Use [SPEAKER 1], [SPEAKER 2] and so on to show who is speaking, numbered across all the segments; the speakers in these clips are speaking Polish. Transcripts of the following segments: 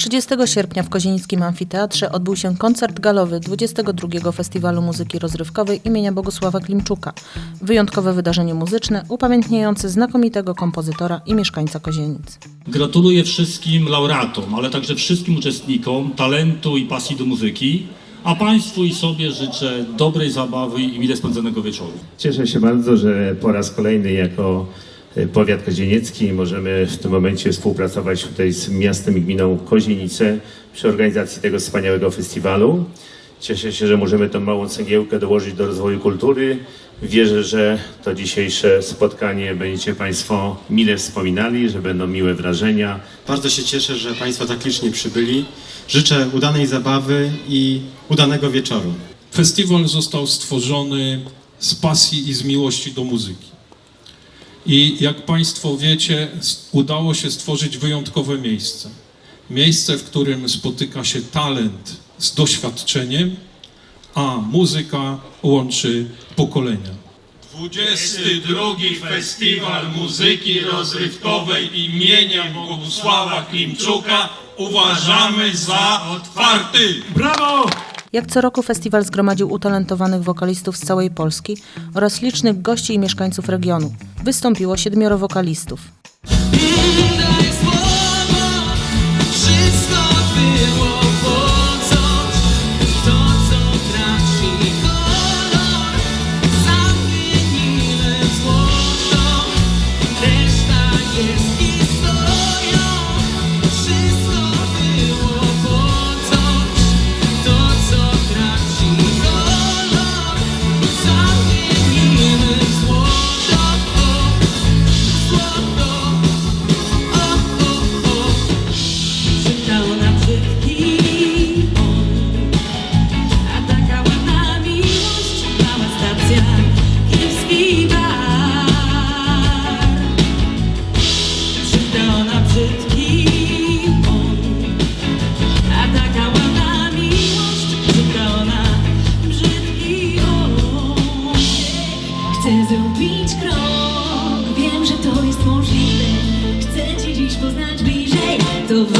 [SPEAKER 1] 30 sierpnia w Kozienickim Amfiteatrze odbył się koncert galowy 22 Festiwalu Muzyki Rozrywkowej imienia Bogusława Klimczuka. Wyjątkowe wydarzenie muzyczne upamiętniające znakomitego kompozytora i mieszkańca Kozienic.
[SPEAKER 2] Gratuluję wszystkim laureatom, ale także wszystkim uczestnikom talentu i pasji do muzyki, a Państwu i sobie życzę dobrej zabawy i mile spędzonego wieczoru.
[SPEAKER 3] Cieszę się bardzo, że po raz kolejny jako powiat kozieniecki możemy w tym momencie współpracować tutaj z miastem i gminą Kozienice przy organizacji tego wspaniałego festiwalu. Cieszę się, że możemy tą małą cegiełkę dołożyć do rozwoju kultury. Wierzę, że to dzisiejsze spotkanie będziecie Państwo mile wspominali, że będą miłe wrażenia.
[SPEAKER 4] Bardzo się cieszę, że Państwo tak licznie przybyli. Życzę udanej zabawy i udanego wieczoru.
[SPEAKER 5] Festiwal został stworzony z pasji i z miłości do muzyki. I jak Państwo wiecie, udało się stworzyć wyjątkowe miejsce. Miejsce, w którym spotyka się talent z doświadczeniem, a muzyka łączy pokolenia. 22 Festiwal Muzyki Rozrywkowej imienia Bogusława Klimczuka uważamy za otwarty.
[SPEAKER 1] Jak co roku festiwal zgromadził utalentowanych wokalistów z całej Polski oraz licznych gości i mieszkańców regionu. Wystąpiło siedmioro wokalistów.
[SPEAKER 6] Wszystko było the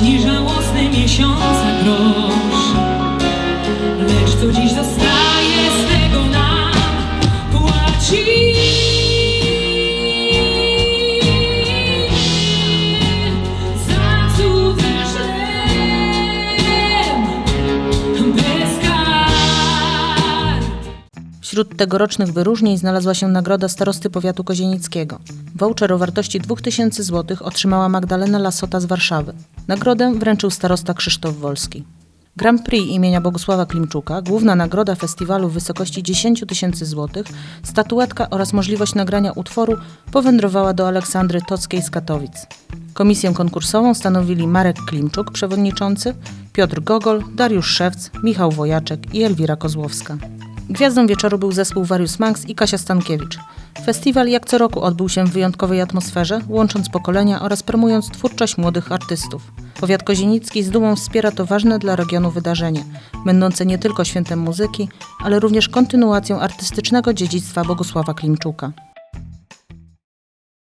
[SPEAKER 6] Lśni żałosny miesiąca grosz. Lecz co dziś
[SPEAKER 1] Wśród tegorocznych wyróżnień znalazła się nagroda starosty powiatu kozienickiego. Voucher o wartości 2000 zł otrzymała Magdalena Lasota z Warszawy. Nagrodę wręczył starosta Krzysztof Wolski. Grand Prix imienia Bogusława Klimczuka, główna nagroda festiwalu w wysokości 10 tysięcy złotych, statuetka oraz możliwość nagrania utworu powędrowała do Aleksandry Tockiej z Katowic. Komisję konkursową stanowili Marek Klimczuk, przewodniczący, Piotr Gogol, Dariusz Szewc, Michał Wojaczek i Elwira Kozłowska. Gwiazdą wieczoru był zespół Warius Manx i Kasia Stankiewicz. Festiwal jak co roku odbył się w wyjątkowej atmosferze, łącząc pokolenia oraz promując twórczość młodych artystów. Powiat kozienicki z dumą wspiera to ważne dla regionu wydarzenie, będące nie tylko świętem muzyki, ale również kontynuacją artystycznego dziedzictwa Bogusława Klimczuka.